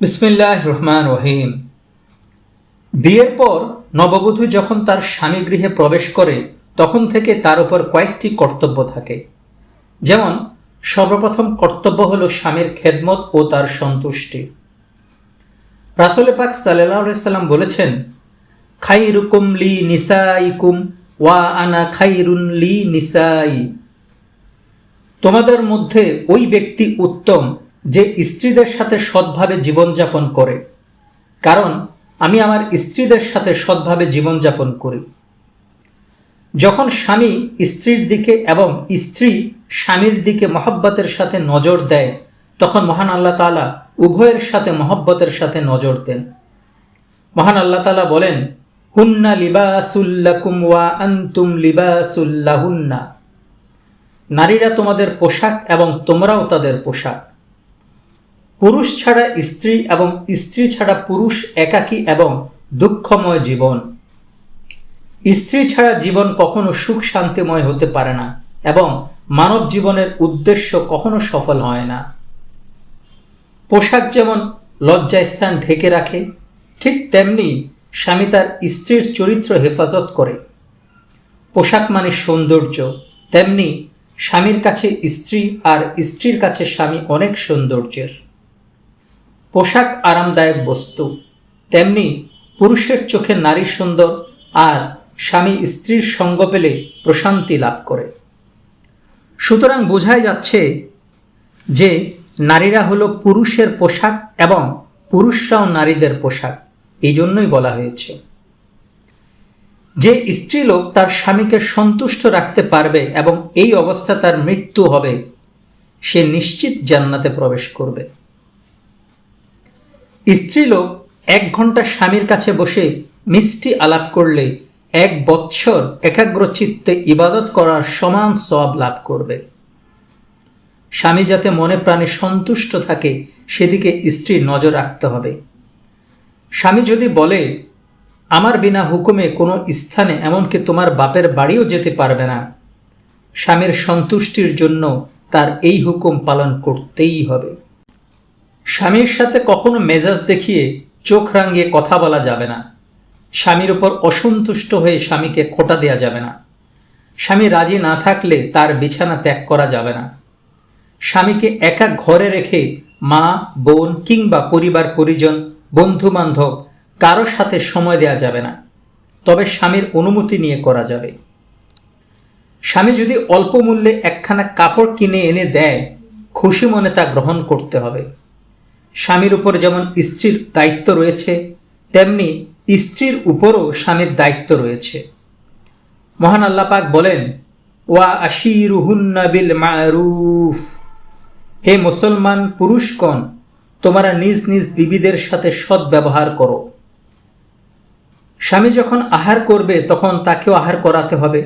বিসমিল্লাহ রহমান রহিম বিয়ের পর নববধূ যখন তার স্বামী গৃহে প্রবেশ করে, তখন থেকে তার উপর কয়েকটি কর্তব্য থাকে। যেমন, সর্বপ্রথম কর্তব্য হল স্বামীর খেদমত ও তার সন্তুষ্টি। রাসুল পাক সাল্লাম বলেছেন, খাইরুকুম লি নিসাইকুম ওয়া আনা খাইরুন লি নিসাই। তোমাদের মধ্যে ওই ব্যক্তি উত্তম যে স্ত্রীদের সাথে সৎভাবে জীবনযাপন করে। কারণ, আমি আমার স্ত্রীদের সাথে সৎভাবে জীবনযাপন করি। যখন স্বামী স্ত্রীর দিকে এবং স্ত্রী স্বামীর দিকে মহব্বতের সাথে নজর দেয়, তখন মহান আল্লাহ তালা উভয়ের সাথে মহব্বতের সাথে নজর দেন। মহান আল্লাহ তালা বলেন, হুন্না লিবাসুল্লাকুম ওয়া আন্তুম লিবাসুল্লাহুন্না নারীরা তোমাদের পোশাক এবং তোমরাও তাদের পোশাক। পুরুষ ছাড়া স্ত্রী এবং স্ত্রী ছাড়া পুরুষ একাকী এবং দুঃখময় জীবন। স্ত্রী ছাড়া জীবন কখনো সুখ শান্তিময় হতে পারে না এবং মানব জীবনের উদ্দেশ্য কখনো সফল হয় না। পোশাক যেমন লজ্জাস্থান ঢেকে রাখে, ঠিক তেমনি স্বামী তার স্ত্রীর চরিত্র হেফাজত করে। পোশাক মানে সৌন্দর্য, তেমনি স্বামীর কাছে স্ত্রী আর স্ত্রীর কাছে স্বামী অনেক সৌন্দর্যের। পোশাক আরামদায়ক বস্তু। তেমনি পুরুষের চোখে নারী সুন্দর আর স্বামী স্ত্রীর সঙ্গ পেলে প্রশান্তি লাভ করে। সুতরাং বোঝাই যাচ্ছে যে নারীরা হলো পুরুষের পোশাক এবং পুরুষরাও নারীদের পোশাক। এই জন্যই বলা হয়েছে। যে স্ত্রীলোক তার স্বামীকে সন্তুষ্ট রাখতে পারবে এবং এই অবস্থা তার মৃত্যু হবে, সে নিশ্চিত জান্নাতে প্রবেশ করবে। স্ত্রীলোক এক ঘণ্টা স্বামীর কাছে বসে মিষ্টি আলাপ করলে এক বৎসর একাগ্রচিত্তে ইবাদত করার সমান সব লাভ করবে। স্বামী যাতে মনে প্রাণে সন্তুষ্ট থাকে, সেদিকে স্ত্রীর নজর রাখতে হবে। স্বামী যদি বলে, আমার বিনা হুকুমে কোনো স্থানে এমনকি তোমার বাপের বাড়িও যেতে পারবে না। স্বামীর সন্তুষ্টির জন্য তার এই হুকুম পালন করতেই হবে। স্বামীর সাথে কখনো মেজাজ দেখিয়ে চোখ রাঙিয়ে কথা বলা যাবে না। স্বামীর উপর অসন্তুষ্ট হয়ে স্বামীকে খোটা দেয়া যাবে না। স্বামী রাজি না থাকলে তার বিছানা ত্যাগ করা যাবে না। স্বামীকে একা ঘরে রেখে মা, বোন কিংবা পরিবার, পরিজন বন্ধু বান্ধব কারও সাথে সময় দেয়া যাবে না। তবে স্বামীর অনুমতি নিয়ে করা যাবে। স্বামী যদি অল্প মূল্যে একখানা কাপড় কিনে এনে দেয়, খুশি মনে তা গ্রহণ করতে হবে। স্বামীর উপর যেমন স্ত্রীর দায়িত্ব রয়েছে, তেমনি স্ত্রীর উপরও স্বামীর দায়িত্ব রয়েছে। মহান আল্লাপাক বলেন, ওয়া আশিরুহুন্না বিল মারুফ। হে মুসলমান পুরুষগণ, তোমরা নিজ নিজ বিবিদের সাথে সৎ ব্যবহার করো। স্বামী যখন আহার করবে, তখন তাকেও আহার করাতে হবে।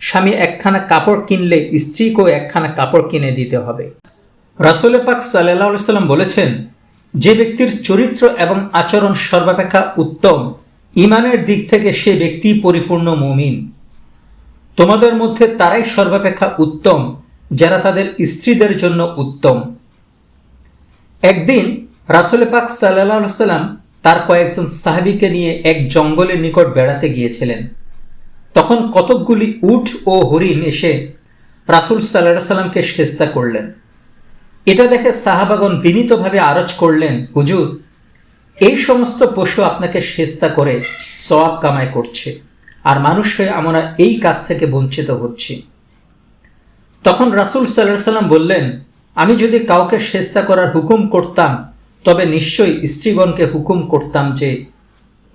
স্বামী একখানা কাপড় কিনলে, স্ত্রীকেও একখানা কাপড় কিনে দিতে হবে। রাসুল পাক সাল্লাহ সাল্লাম বলেছেন, যে ব্যক্তির চরিত্র এবং আচরণ সর্বাপেক্ষা উত্তম ইমানের দিক থেকে সে ব্যক্তি পরিপূর্ণ মুমিন। তোমাদের মধ্যে তারাই সর্বাপেক্ষা উত্তম, যারা তাদের স্ত্রীদের জন্য উত্তম। একদিন রাসুল পাক সাল্লাহ সাল্লাম তার কয়েকজন সাহাবিকে নিয়ে এক জঙ্গলের নিকট বেড়াতে গিয়েছিলেন। তখন কতকগুলি উঠ ও হরিণ এসে রাসুল সাল্লাহ সাল্লামকে সেস্তা করলেন। এটা দেখে সাহাবাগন বিনীতভাবে আরজ করলেন, হুজুর, এই সমস্ত পশু আপনাকে সেস্তা করে সওয়াব কামাই করছে, আর মানুষ হয়ে আমরা এই কাজ থেকে বঞ্চিত হচ্ছি। তখন রাসুল সাল্লাহ সাল্লাম বললেন, আমি যদি কাউকে সেস্তা করার হুকুম করতাম, তবে নিশ্চয়ই স্ত্রীগণকে হুকুম করতাম যে,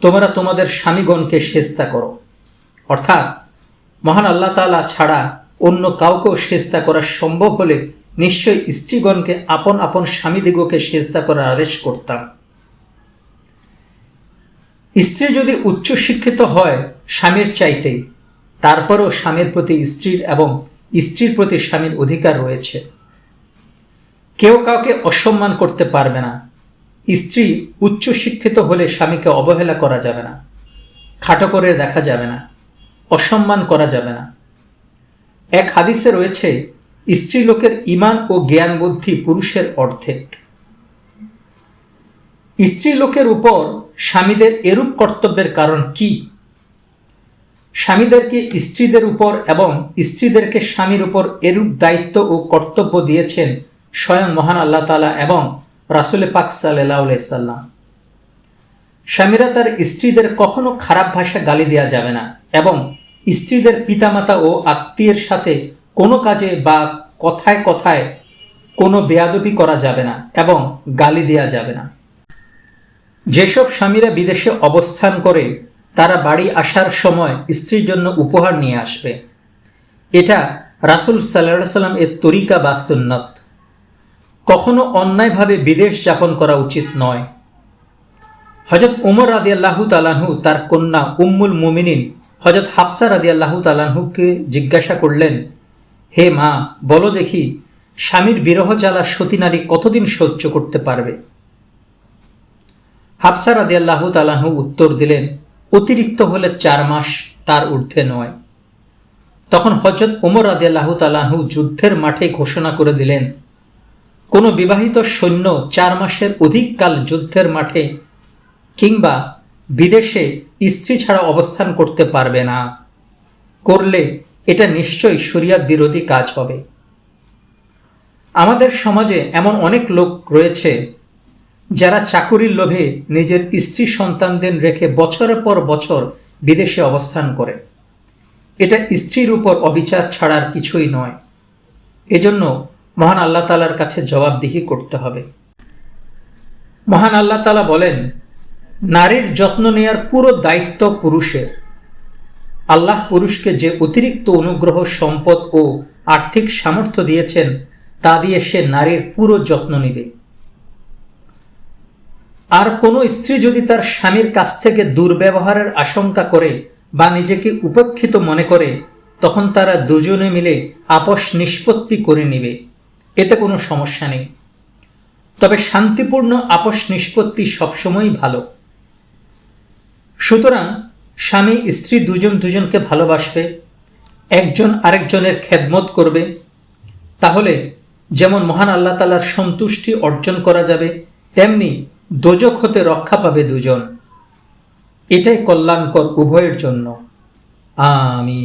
তোমরা তোমাদের স্বামীগণকে সেস্তা করো। অর্থাৎ, মহান আল্লাহ তালা ছাড়া অন্য কাউকেও সেস্তা করা সম্ভব হলে নিশ্চয়ই স্ত্রীগণকে আপন আপন স্বামীদিগকে সেজদা করার আদেশ করতাম। স্ত্রী যদি উচ্চ শিক্ষিত হয় স্বামীর চাইতে, তারপরও স্বামীর প্রতি স্ত্রীর এবং স্ত্রীর প্রতি স্বামীর অধিকার রয়েছে। কেউ কাউকে অসম্মান করতে পারবে না। স্ত্রী উচ্চ শিক্ষিত হলে স্বামীকে অবহেলা করা যাবে না। খাটো করে দেখা যাবে না। অসম্মান করা যাবে না। এক হাদিসে রয়েছে স্ত্রীলোকের ইমান ও জ্ঞান বুদ্ধি পুরুষের অর্ধেক। স্ত্রী লোকের উপর স্বামীদের এরূপ কর্তব্যের কারণ কি? স্বামীদেরকে স্ত্রীদের উপর এবং স্ত্রীদেরকে স্বামীর উপর এরূপ দায়িত্ব ও কর্তব্য দিয়েছেন স্বয়ং মহান আল্লাহ তালা এবং রাসুল পাক সাল্লাম? স্বামীরা তার স্ত্রীদের কখনো খারাপ ভাষা গালি দেওয়া যাবে না এবং স্ত্রীদের পিতামাতা ও আত্মীয়ের সাথে কোনো কাজে বা কথায় কথায় কোনো বেয়াদবি করা যাবে না এবং গালি দেওয়া যাবে না। যেসব স্বামীরা বিদেশে অবস্থান করে, তারা বাড়ি আসার সময় স্ত্রীর জন্য উপহার নিয়ে আসবে। এটা রাসুল সাল্লাহ সাল্লাম এর তরিকা বা সুন্নত। কখনো অন্যায়ভাবে বিদেশ যাপন করা উচিত নয়। হজরত উমর রাদি আল্লাহু তালাহু তার কন্যা উম্মুল মুমিনিন হজরত হাফসা রাদি আল্লাহু তালাহুকে জিজ্ঞাসা করলেন হে মা, বলো দেখি, স্বামীর বিরহ জ্বালা সতী নারী কতদিন সহ্য করতে পারবে? হাফসা রাদি আল্লাহু তালাহু উত্তর দিলেন, অতিরিক্ত হলে চার মাস তার ঊর্ধ্বে নয়। তখন হজরত উমর রাদি আল্লাহু তালাহু যুদ্ধের মাঠে ঘোষণা করে দিলেন, কোনো বিবাহিত সৈন্য চার মাসের অধিক কাল যুদ্ধের মাঠে কিংবা বিদেশে স্ত্রী ছাড়া অবস্থান করতে পারবে না। করলে এটা নিশ্চয়ই শরিয়াত বিরোধী কাজ হবে। আমাদের সমাজে এমন অনেক লোক রয়েছে যারা চাকুরির লোভে নিজের স্ত্রী সন্তানদের রেখে বছরের পর বছর বিদেশে অবস্থান করে। এটা স্ত্রীর উপর অবিচার ছাড়ার কিছুই নয়। এজন্য মহান আল্লাহ তালার কাছে জবাবদিহি করতে হবে। মহান আল্লাহ তালা বলেন, নারীর যত্ন নেয়ার পুরো দায়িত্ব পুরুষের। আল্লাহ পুরুষকে যে অতিরিক্ত অনুগ্রহ, সম্পদ ও আর্থিক সামর্থ্য দিয়েছেন, তা দিয়ে সে নারীর পুরো যত্ন নেবে। আর কোনো স্ত্রী যদি তার স্বামীর কাছ থেকে দুর্ব্যবহারের আশঙ্কা করে বা নিজেকে উপেক্ষিত মনে করে, তখন তারা দুজনে মিলে আপস নিষ্পত্তি করে নেবে। এতে কোনো সমস্যা নেই। তবে শান্তিপূর্ণ আপস নিষ্পত্তি সবসময়ই ভালো। সুতরাং স্বামী, স্ত্রী দুজন দুজনকে ভালোবাসবে, একজন আরেকজনের খেদমত করবে। তাহলে যেমন মহান আল্লাহ তালার সন্তুষ্টি অর্জন করা যাবে, তেমনি দোজক হতে রক্ষা পাবে দুজন এটাই কল্যাণকর উভয়ের জন্য। আমি